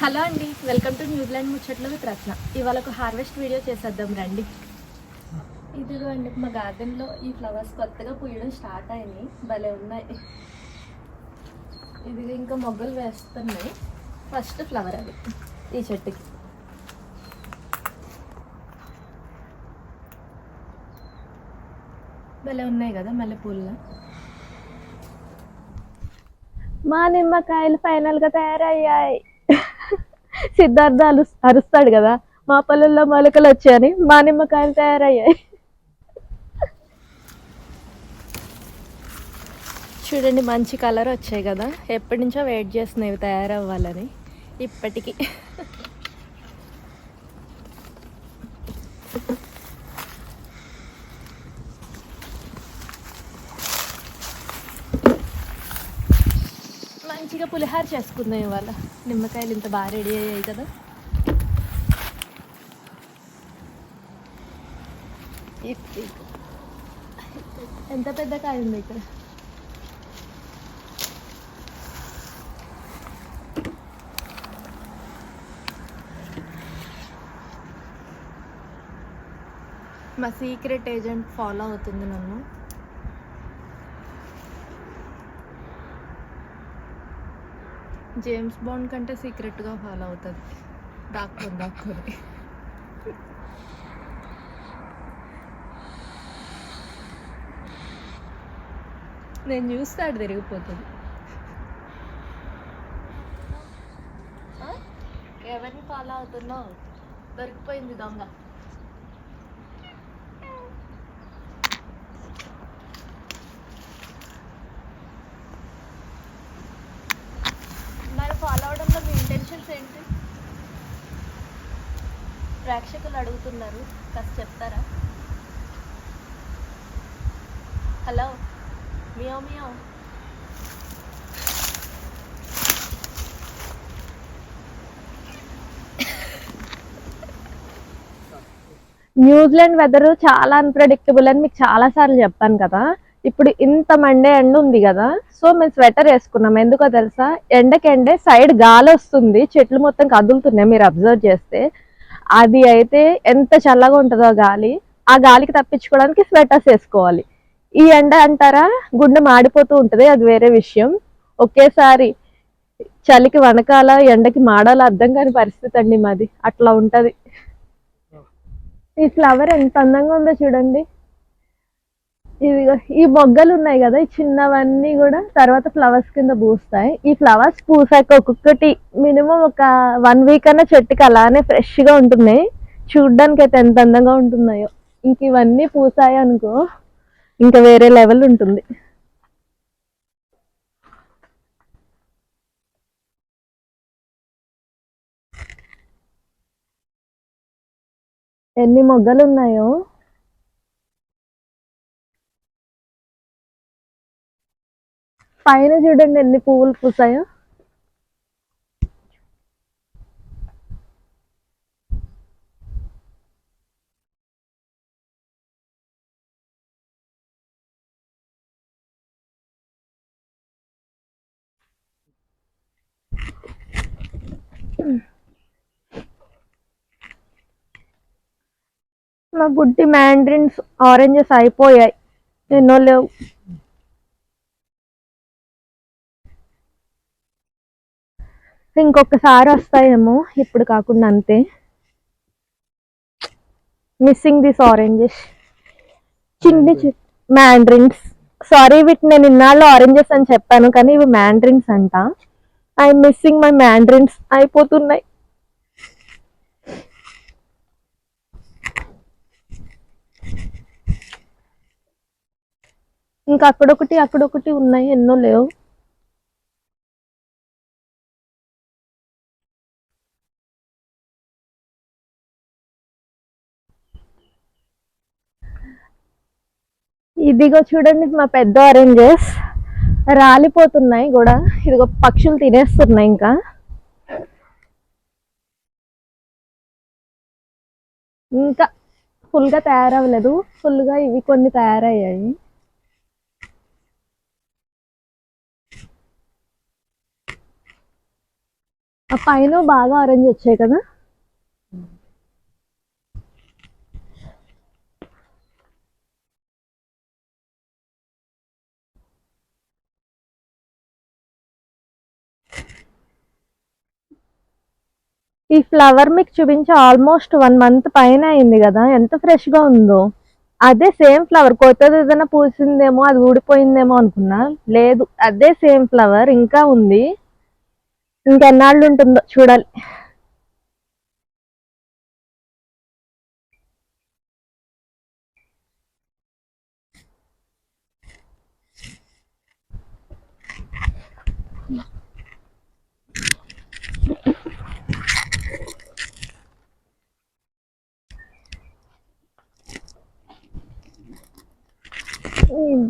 Hello అండి welcome to New Zealand ముచ్చట్లు with Ratna ఇవాళ ఒక హార్వెస్ట్ వీడియో చేసేద్దాం రండి. ఇదిగో అండి మా గార్డెన్లో ఈ ఫ్లవర్స్ కొత్తగా పూయడం స్టార్ట్ అయినాయి. భలే ఉన్నాయి. ఇది ఇంకా మొగ్గలు వేస్తున్నాయి. ఫస్ట్ ఫ్లవర్ అది ఈ చెట్టుకి. భలే ఉన్నాయి కదా మల్లెపూల్లో మా నిమ్మకాయలు ఫైనల్గా తయారయ్యాయి. సిద్ధార్థ అలు అరుస్తాడు కదా మా పొలంలో మొలకలు వచ్చాయని మా నిమ్మకాయలు తయారయ్యాయి. చూడండి మంచి కలర్ వచ్చాయి కదా. ఎప్పటి నుంచో వెయిట్ చేస్తున్నాయి తయారవ్వాలని. ఇప్పటికి. పులిహార చేసుకుందాం ఇవాళ. నిమ్మకాయలు ఇంత బాగా రెడీ అయ్యాయి కదా. ఎంత పెద్ద కాయ ఉంది ఇక్కడ? మా సీక్రెట్ ఏజెంట్ ఫాలో అవుతుంది నన్ను. జేమ్స్ బాండ్ కంటే సీక్రెట్గా ఫాలో అవుతుంది. దాక్కుని దాక్కుని నేను చూస్తాడు తిరిగిపోతుంది. ఎవరిని ఫాలో అవుతున్నావు? దొరికిపోయింది దొంగ మరి ఫాలో అవడంలో మీ ఏంటి? ప్రేక్షకులు అడుగుతున్నారు. కాస్త చెప్తారా? హలో? మియో మియో? న్యూజిలాండ్ వెదర్ చాలా అన్ప్రెడిక్టబుల్ అని మీకు చాలా సార్లు చెప్పాను కదా. ఇప్పుడు ఇంత మండే ఎండ ఉంది కదా సో మేము స్వెటర్ వేసుకున్నాం. ఎందుకో తెలుసా? ఎండకి ఎండే సైడ్ గాలి వస్తుంది చెట్లు మొత్తం కదులుతున్నాయి మీరు అబ్జర్వ్ చేస్తే. అది అయితే ఎంత చల్లగా ఉంటుందో గాలి. ఆ గాలికి తప్పించుకోవడానికి స్వెటర్స్ వేసుకోవాలి. ఈ ఎండ అంటారా? గుండె మాడిపోతూ ఉంటుంది అది వేరే విషయం. ఒకేసారి చలికి వనకాల ఎండకి మాడాల అర్థం కాని పరిస్థితి అండి మాది. అట్లా ఉంటది. ఈ ఫ్లవర్ ఎంత అందంగా ఉందో చూడండి. ఇవి ఈ మొగ్గలు ఉన్నాయి కదా ఈ చిన్నవన్నీ కూడా తర్వాత ఫ్లవర్స్ కింద పూస్తాయి. ఈ ఫ్లవర్స్ పూసాక ఒక్కొక్కటి మినిమం ఒక వన్ వీక్ అన్న చెట్టుకి అలానే ఫ్రెష్గా ఉంటున్నాయి. చూడ్డానికి అయితే ఎంత అందంగా ఉంటున్నాయో. ఇంక ఇవన్నీ పూసాయి అనుకో ఇంకా వేరే లెవెల్ ఉంటుంది. ఎన్ని మొగ్గలు ఉన్నాయో పైన చూడండి ఎన్ని పువ్వులు పూసాయో. మా బుడ్డి మ్యాండ్రిన్స్ ఆరెంజెస్ అయిపోయాయి. ఎన్నో లేవు. ఇంకొకసారి వస్తాయేమో ఇప్పుడు కాకుండా అంతే. మిస్సింగ్ దిస్ ఆరెంజెస్ చిన్ని మ్యాండ్రిన్స్ సారీ వీటిని నేను ఇన్నాళ్ళు ఆరెంజెస్ అని చెప్పాను కానీ ఇవి మ్యాండ్రిన్స్ అంట. ఐ మిస్సింగ్ మై మ్యాండ్రిన్స్ అయిపోతున్నాయి. ఇంకా అక్కడొకటి అక్కడొకటి ఉన్నాయి ఎన్నో లేవు. ఇదిగో చూడండి మా పెద్ద ఆరెంజెస్ రాలిపోతున్నాయి కూడా. ఇదిగో పక్షులు తినేస్తున్నాయి ఇంకా. ఇంకా ఫుల్గా తయారవ్వలేదు. ఫుల్గా ఇవి కొన్ని తయారయ్యాయి. ఆ పైన బాగా ఆరెంజ్ వచ్చాయి కదా. ఈ ఫ్లవర్ మీకు చూపించి ఆల్మోస్ట్ వన్ మంత్ పైన అయింది కదా ఎంత ఫ్రెష్గా ఉందో. అదే సేమ్ ఫ్లవర్ కొత్తది ఏదైనా పూసిందేమో అది ఊడిపోయిందేమో అనుకున్నా. లేదు అదే సేమ్ ఫ్లవర్ ఇంకా ఉంది. ఇంకెన్నాళ్ళు ఉంటుందో చూడాలి.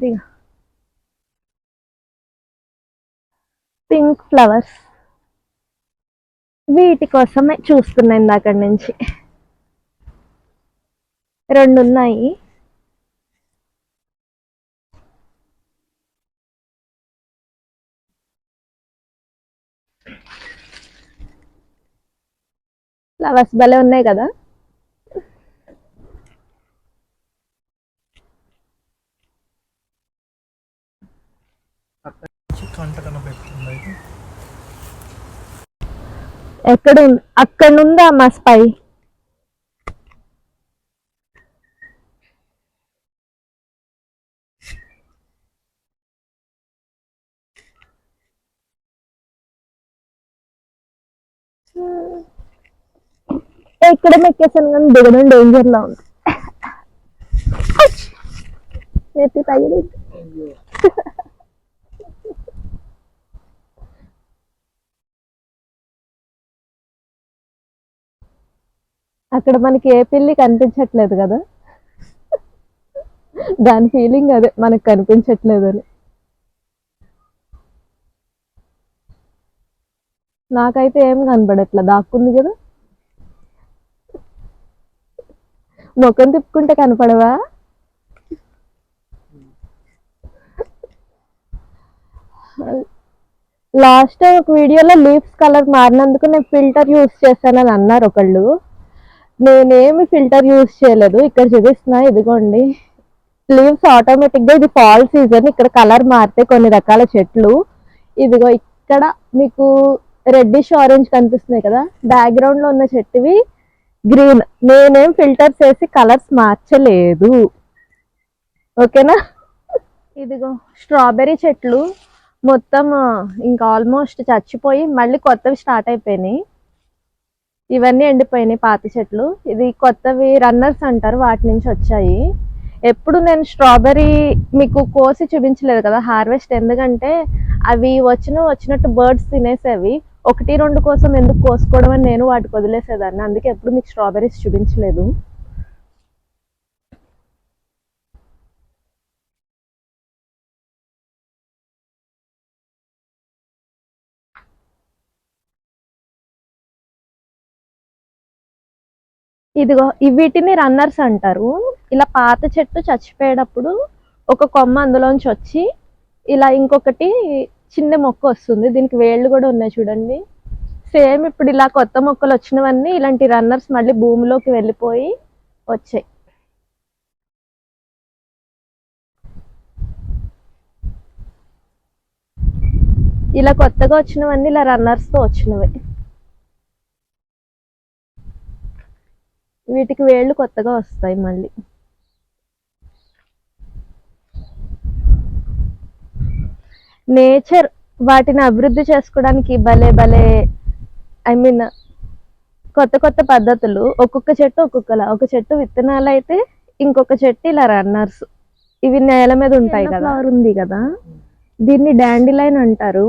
ఇది పింక్ ఫ్లవర్స్ వీటి కోసమే చూస్తున్నాను ఇందాక నుంచి. రెండు ఉన్నాయి ఫ్లవర్స్ భలే ఉన్నాయి కదా నుంచి కంట కనబెడుతుంది అయితే ఎక్కడ ఉంది అక్కడ ఉందా మా స్పై ఎక్కడ మెక్కేసాను కానీ దిగడం డేంజర్లో ఉంది. నెత్తి తగిలి అక్కడ మనకి ఏ పిల్లి కనిపించట్లేదు కదా? దాని ఫీలింగ్ అదే మనకు కనిపించట్లేదు అని. నాకైతే ఏం కనబడట్లా దాక్కుంది కదా? ముఖం తిప్పుకుంటే కనపడవా? లాస్ట్ టైం ఒక వీడియోలో లీవ్స్ కలర్ మారినందుకు నేను ఫిల్టర్ యూస్ చేశానని అన్నారు ఒకళ్ళు. నేనేమి ఫిల్టర్ యూస్ చేయలేదు. ఇక్కడ చూపిస్తున్నా ఇదిగోండి. లీవ్స్ ఆటోమేటిక్గా ఇది ఫాల్ సీజన్. ఇక్కడ కలర్ మారితే కొన్ని రకాల చెట్లు. ఇదిగో ఇక్కడ మీకు రెడ్డిష్ ఆరెంజ్ కనిపిస్తున్నాయి కదా. బ్యాక్గ్రౌండ్లో ఉన్న చెట్టువి గ్రీన్. నేనేం ఫిల్టర్ చేసి కలర్స్ మార్చలేదు. ఓకేనా? ఇదిగో స్ట్రాబెర్రీ చెట్లు. మొత్తం ఇంకా ఆల్మోస్ట్ చచ్చిపోయి మళ్ళీ కొత్తవి స్టార్ట్ అయిపోయినాయి. ఇవన్నీ ఎండిపోయినాయి పాత చెట్లు. ఇది కొత్తవి రన్నర్స్ అంటారు వాటి నుంచి వచ్చాయి. ఎప్పుడు నేను స్ట్రాబెర్రీ మీకు కోసి చూపించలేదు కదా హార్వెస్ట్ ఎందుకంటే అవి వచ్చిన వచ్చినట్టు బర్డ్స్ తినేసేవి. ఒకటి రెండు కోసం ఎందుకు కోసుకోవడం అని నేను వాటికి వదిలేసేదాన్ని. అందుకే ఎప్పుడు మీకు స్ట్రాబెర్రీస్ చూపించలేదు. ఇదిగో వీటిని రన్నర్స్ అంటారు. ఇలా పాత చెట్టు చచ్చిపోయేటప్పుడు ఒక కొమ్మ అందులోంచి వచ్చి ఇలా ఇంకొకటి చిన్న మొక్క వస్తుంది. దీనికి వేళ్ళు కూడా ఉన్నాయి చూడండి. సేమ్ ఇప్పుడు ఇలా కొత్త మొక్కలు వచ్చినవన్నీ ఇలాంటి రన్నర్స్ మళ్ళీ భూమిలోకి వెళ్ళిపోయి వచ్చాయి. ఇలా కొత్తగా వచ్చినవన్నీ ఇలా రన్నర్స్తో వచ్చినవి. వీటికి వేళ్ళు కొత్తగా వస్తాయి మళ్ళీ. నేచర్ వాటిని అభివృద్ధి చేసుకోవడానికి భలే భలే ఐ మీన్ కొత్త కొత్త పద్ధతులు. ఒక్కొక్క చెట్టు ఒక్కొక్కలా. ఒక చెట్టు విత్తనాలు అయితే ఇంకొక చెట్టు ఇలా రన్నర్స్. ఇవి నేల మీద ఉంటాయి కదా. ఫ్లవర్ ఉంది కదా. దీన్ని డాండిలైన్ అంటారు.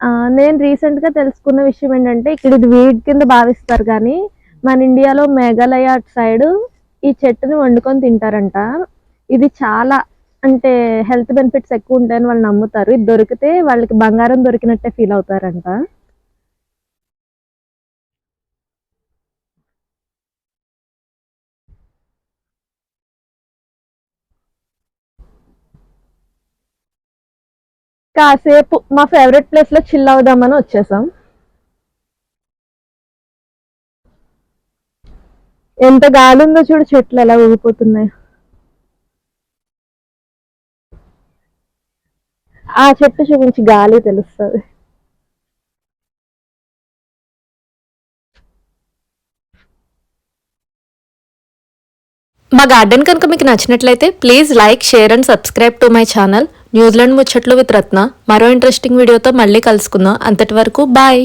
ఆ, నేను రీసెంట్గా తెలుసుకున్న విషయం ఏంటంటే ఇక్కడ ఇది వీడ్ కింద భావిస్తారు కానీ మన ఇండియాలో మేఘాలయ అటు సైడ్ ఈ చెట్టుని వండుకొని తింటారంట. ఇది చాలా అంటే హెల్త్ బెనిఫిట్స్ ఎక్కువ ఉంటాయని వాళ్ళు నమ్ముతారు. ఇది దొరికితే వాళ్ళకి బంగారం దొరికినట్టే ఫీల్ అవుతారంట. కాసేపు మా ఫేవరెట్ ప్లేస్లో చిల్ అవుదామని వచ్చేసాం. ఎంత గాలి ఉందో చూడు చెట్లు ఎలా ఊగిపోతున్నాయి. ఆ చెట్టు చూపించి గాలి తెలుస్తుంది. మా గార్డెన్ కనుక మీకు నచ్చినట్లయితే please like share and subscribe to my channel. New Zealand ముచ్చట్లు విత్ రత్న. మరో ఇంట్రెస్టింగ్ వీడియోతో మళ్ళీ కలుసుకుందాం. అంతటి వరకు బాయ్.